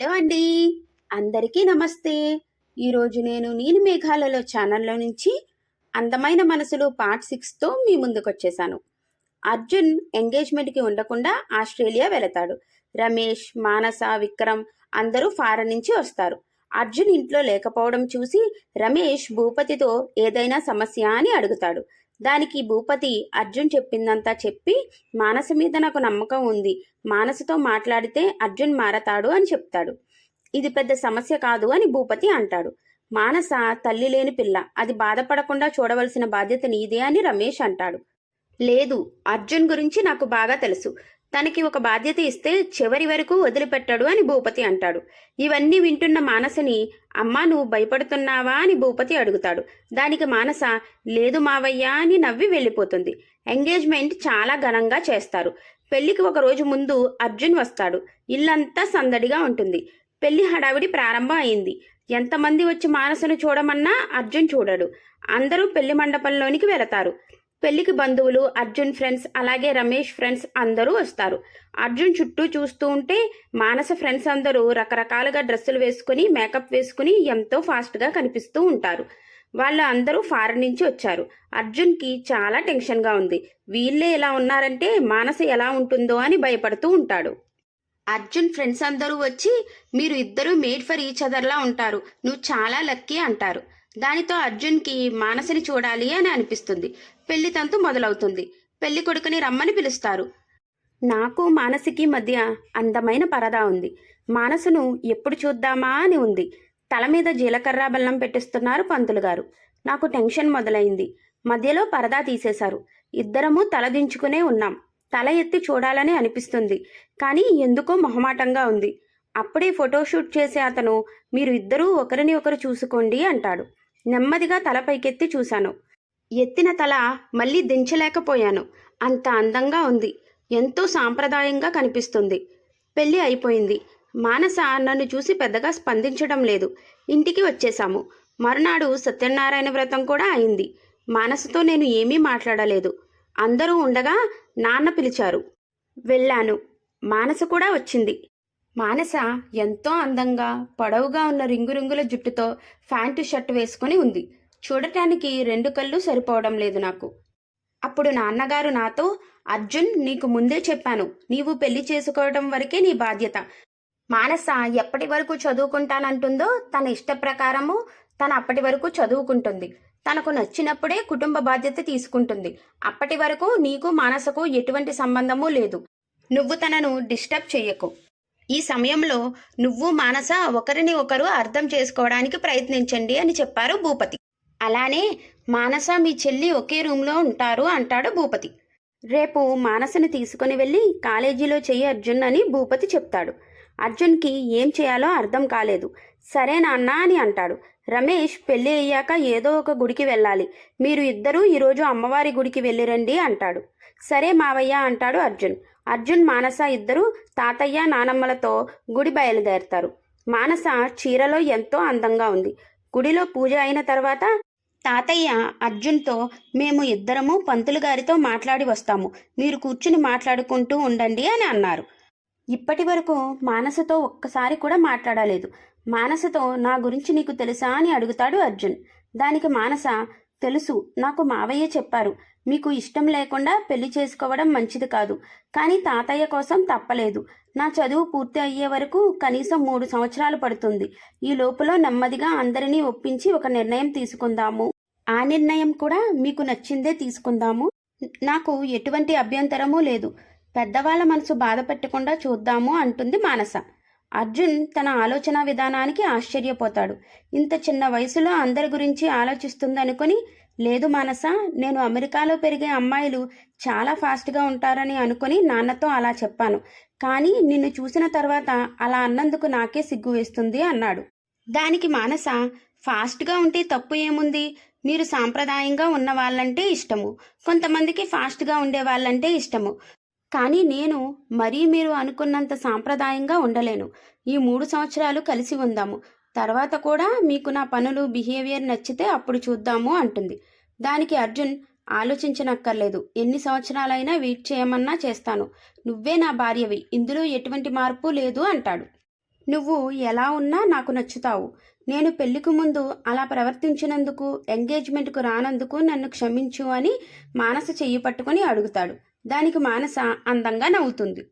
Hello అండి. అందరికీ నమస్తే. ఈరోజు నేను నేను మేఘాలలో ఛానల్లో నుంచి అందమైన మనసులు పార్ట్ సిక్స్తో మీ ముందుకు వచ్చేసాను. అర్జున్ ఎంగేజ్మెంట్కి ఉండకుండా ఆస్ట్రేలియా వెళతాడు. రమేష్ మానస విక్రమ్ అందరూ ఫారెన్ నుంచి వస్తారు. అర్జున్ ఇంట్లో లేకపోవడం చూసి రమేష్ భూపతితో ఏదైనా సమస్య అని అడుగుతాడు. దానికి భూపతి అర్జున్ చెప్పిందంతా చెప్పి మానస మీద నాకు నమ్మకం ఉంది. మానసతో మాట్లాడితే అర్జున్ మారతాడు అని చెప్తాడు. ఇది పెద్ద సమస్య కాదు అని భూపతి అంటాడు. మానస తల్లి లేని పిల్ల అది బాధపడకుండా చూడవలసిన బాధ్యత నీదే అని రమేష్ అంటాడు. లేదు అర్జున్ గురించి నాకు బాగా తెలుసు. తనకి ఒక బాధ్యత ఇస్తే చివరి వరకు వదిలిపెట్టాడు అని భూపతి అంటాడు. ఇవన్నీ వింటున్న మానసని అమ్మా నువ్వు భయపడుతున్నావా అని భూపతి అడుగుతాడు. దానికి మానస లేదు మావయ్య అని నవ్వి వెళ్ళిపోతుంది. ఎంగేజ్మెంట్ చాలా ఘనంగా చేస్తారు. పెళ్ళికి ఒక రోజు ముందు అర్జున్ వస్తాడు. ఇల్లంతా సందడిగా ఉంటుంది. పెళ్ళి హడావిడి ప్రారంభం అయింది. ఎంతమంది వచ్చి మానసను చూడమన్నా అర్జున్ చూడడు. అందరూ పెళ్ళి మండపంలోనికి వెళతారు. పెళ్ళికి బంధువులు అర్జున్ ఫ్రెండ్స్ అలాగే రమేష్ ఫ్రెండ్స్ అందరూ వస్తారు. అర్జున్ చుట్టూ చూస్తూ ఉంటే మానస ఫ్రెండ్స్ అందరూ రకరకాలుగా డ్రెస్సులు వేసుకుని మేకప్ వేసుకుని ఎంతో ఫాస్ట్గా కనిపిస్తూ ఉంటారు. వాళ్ళు అందరూ ఫారెన్ నుంచి వచ్చారు. అర్జున్కి చాలా టెన్షన్గా ఉంది. వీళ్ళే ఎలా ఉన్నారంటే మానస ఎలా ఉంటుందో అని భయపడుతూ ఉంటాడు. అర్జున్ ఫ్రెండ్స్ అందరూ వచ్చి మీరు ఇద్దరూ మేడ్ ఫర్ ఈచ్ అదర్లా ఉంటారు. నువ్వు చాలా లక్కీ అంటారు. దానితో అర్జున్కి మానసిని చూడాలి అని అనిపిస్తుంది. పెళ్ళి తంతు మొదలవుతుంది. పెళ్ళి కొడుకుని రమ్మని పిలుస్తారు. నాకు మానసికి మధ్య అందమైన పరదా ఉంది. మానసును ఎప్పుడు చూద్దామా అని ఉంది. తల మీద జీలకర్ర బెల్లం పెట్టిస్తున్నారు పంతులు గారు. నాకు టెన్షన్ మొదలైంది. మధ్యలో పరదా తీసేశారు. ఇద్దరము తల దించుకునే ఉన్నాం. తల ఎత్తి చూడాలని అనిపిస్తుంది. కానీ ఎందుకో మొహమాటంగా ఉంది. అప్పుడే ఫోటోషూట్ చేసే అతను మీరు ఇద్దరూ ఒకరిని ఒకరు చూసుకోండి అంటాడు. నెమ్మదిగా తల పైకెత్తి చూశాను. ఎత్తిన తల మళ్ళీ దించలేకపోయాను. అంత అందంగా ఉంది. ఎంతో సాంప్రదాయంగా కనిపిస్తుంది. పెళ్ళి అయిపోయింది. మానస నన్ను చూసి పెద్దగా స్పందించడం లేదు. ఇంటికి వచ్చేశాము. మరునాడు సత్యనారాయణ వ్రతం కూడా అయింది. మానసతో నేను ఏమీ మాట్లాడలేదు. అందరూ ఉండగా నాన్న పిలిచారు. వెళ్ళాను. మానస కూడా వచ్చింది. మానస ఎంతో అందంగా పొడవుగా ఉన్న రింగు రింగుల జుట్టుతో ప్యాంటు షర్ట్ వేసుకొని ఉంది. చూడటానికి రెండు కళ్ళు సరిపోవడం లేదు నాకు. అప్పుడు నాన్నగారు నాతో అర్జున్ నీకు ముందే చెప్పాను. నీవు పెళ్ళి చేసుకోవడం వరకే నీ బాధ్యత. మానస ఎప్పటి వరకు చదువుకుంటానంటుందో తన ఇష్ట ప్రకారము తన అప్పటి వరకు చదువుకుంటుంది. తనకు నచ్చినప్పుడే కుటుంబ బాధ్యత తీసుకుంటుంది. అప్పటి వరకు నీకు మానసకు ఎటువంటి సంబంధము లేదు. నువ్వు తనను డిస్టర్బ్ చెయ్యకు ఈ సమయంలో నువ్వు మానస ఒకరిని ఒకరు అర్థం చేసుకోవడానికి ప్రయత్నించండి అని చెప్పారు భూపతి. అలానే మానస మీ చెల్లి ఒకే రూమ్లో ఉంటారు అంటాడు భూపతి. రేపు మానసని తీసుకుని వెళ్ళి కాలేజీలో చెయ్యి అర్జున్ అని భూపతి చెప్తాడు. అర్జున్కి ఏం చేయాలో అర్థం కాలేదు. సరే నాన్న అని అంటాడు. రమేష్ పెళ్ళి అయ్యాక ఏదో ఒక గుడికి వెళ్ళాలి. మీరు ఇద్దరూ ఈరోజు అమ్మవారి గుడికి వెళ్ళిరండి అంటాడు. సరే మావయ్య అంటాడు అర్జున్. అర్జున్ మానస ఇద్దరు తాతయ్య నానమ్మలతో గుడి బయలుదేరతారు. మానస చీరలో ఎంతో అందంగా ఉంది. గుడిలో పూజ అయిన తర్వాత తాతయ్య అర్జున్తో మేము ఇద్దరము పంతులు గారితో మాట్లాడి వస్తాము. మీరు కూర్చుని మాట్లాడుకుంటూ ఉండండి అని అన్నారు. ఇప్పటి వరకు మానసతో ఒక్కసారి కూడా మాట్లాడలేదు. మానసతో నా గురించి నీకు తెలుసా? అని అడుగుతాడు అర్జున్. దానికి మానస తెలుసు. నాకు మావయ్య చెప్పారు. మీకు ఇష్టం లేకుండా పెళ్ళి చేసుకోవడం మంచిది కాదు. కానీ తాతయ్య కోసం తప్పలేదు. నా చదువు పూర్తి అయ్యే వరకు కనీసం మూడు సంవత్సరాలు పడుతుంది. ఈ లోపల నెమ్మదిగా అందరినీ ఒప్పించి ఒక నిర్ణయం తీసుకుందాము. ఆ నిర్ణయం కూడా మీకు నచ్చిందే తీసుకుందాము. నాకు ఎటువంటి అభ్యంతరమూ లేదు. పెద్దవాళ్ళ మనసు బాధ పెట్టకుండా చూద్దాము అంటుంది మానస. అర్జున్ తన ఆలోచన విధానానికి ఆశ్చర్యపోతాడు. ఇంత చిన్న వయసులో అందరి గురించి ఆలోచిస్తుందనుకొని లేదు మానస నేను అమెరికాలో పెరిగే అమ్మాయిలు చాలా ఫాస్ట్గా ఉంటారని అనుకుని నాన్నతో అలా చెప్పాను. కానీ నిన్ను చూసిన తర్వాత అలా అన్నందుకు నాకే సిగ్గు వేస్తుంది అన్నాడు. దానికి మానస ఫాస్ట్గా ఉంటే తప్పు ఏముంది? మీరు సాంప్రదాయంగా ఉన్న వాళ్ళంటే ఇష్టము. కొంతమందికి ఫాస్ట్గా ఉండే వాళ్ళంటే ఇష్టము. కానీ నేను మరీ మీరు అనుకున్నంత సాంప్రదాయంగా ఉండలేను. ఈ మూడు సంవత్సరాలు కలిసి ఉందాము. తర్వాత కూడా మీకు నా పనులు బిహేవియర్ నచ్చితే అప్పుడు చూద్దాము అంటుంది. దానికి అర్జున్ ఆలోచించనక్కర్లేదు. ఎన్ని సంవత్సరాలైనా వెయిట్ చేయమన్నా చేస్తాను. నువ్వే నా భార్యవి. ఇందులో ఎటువంటి మార్పు లేదు అంటాడు. నువ్వు ఎలా ఉన్నా నాకు నచ్చుతావు. నేను పెళ్ళికి ముందు అలా ప్రవర్తించినందుకు ఎంగేజ్మెంట్కు రానందుకు నన్ను క్షమించు అని మానస చెయ్యి పట్టుకుని అడుగుతాడు. దానికి మానస అందంగా నవ్వుతుంది.